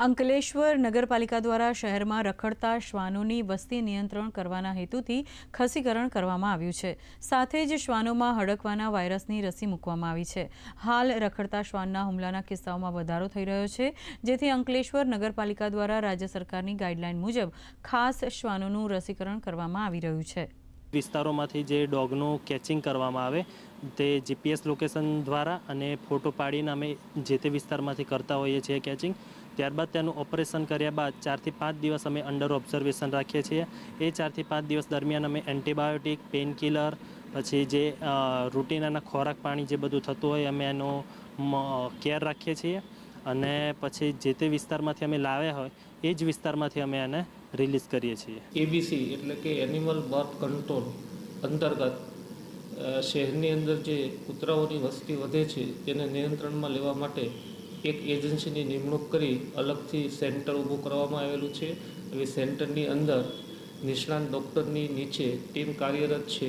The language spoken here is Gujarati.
અંકલેશ્વર નગરપાલિકા દ્વારા શહેરમાં રખડતા શ્વાનોની વસ્તી નિયંત્રણ કરવાના હેતુથી ખસીકરણ કરવામાં આવ્યું છે. સાથે જ શ્વાનોમાં હડકવાના વાયરસની રસી મૂકવામાં આવી છે. હાલ રખડતા શ્વાનના હુમલાના કિસ્સાઓમાં વધારો થઈ રહ્યો છે. જેથી અંકલેશ્વર નગરપાલિકા દ્વારા રાજ્ય સરકારની ગાઈડલાઈન મુજબ ખાસ શ્વાનોનું રસીકરણ કરવામાં આવી રહ્યું છે. વિસ્તારોમાંથી જે ડોગનું કેચિંગ કરવામાં આવે, તે જીપીએસ લોકેશન દ્વારા અને ફોટો પાડીને અમે જે તે વિસ્તારમાંથી કરતા હોઈએ છીએ કેચિંગ. ત્યારબાદ તેનું ઓપરેશન કર્યા બાદ ચારથી પાંચ દિવસ અમે અંડર ઓબ્ઝર્વેશન રાખીએ છીએ. એ ચારથી પાંચ દિવસ દરમિયાન અમે એન્ટીબાયોટિક પેઇનકિલર પછી જે રૂટીનાના ખોરાક પાણી જે બધું થતું હોય અમે એનો કેર રાખીએ છીએ. અને પછી જે તે વિસ્તારમાંથી અમે લાવ્યા હોય, એ જ વિસ્તારમાંથી અમે એને રિલીઝ કરીએ છીએ. એબીસી એટલે કે એનિમલ બર્થ કંટ્રોલ અંતર્ગત શહેરની અંદર જે કૂતરાઓની વસ્તી વધે છે તેને નિયંત્રણમાં લેવા માટે એક એજન્સીની નિમણૂક કરી અલગથી સેન્ટર ઊભું કરવામાં આવેલું છે. હવે સેન્ટરની અંદર નિષ્ણાંત ડૉક્ટરની નીચે ટીમ કાર્યરત છે.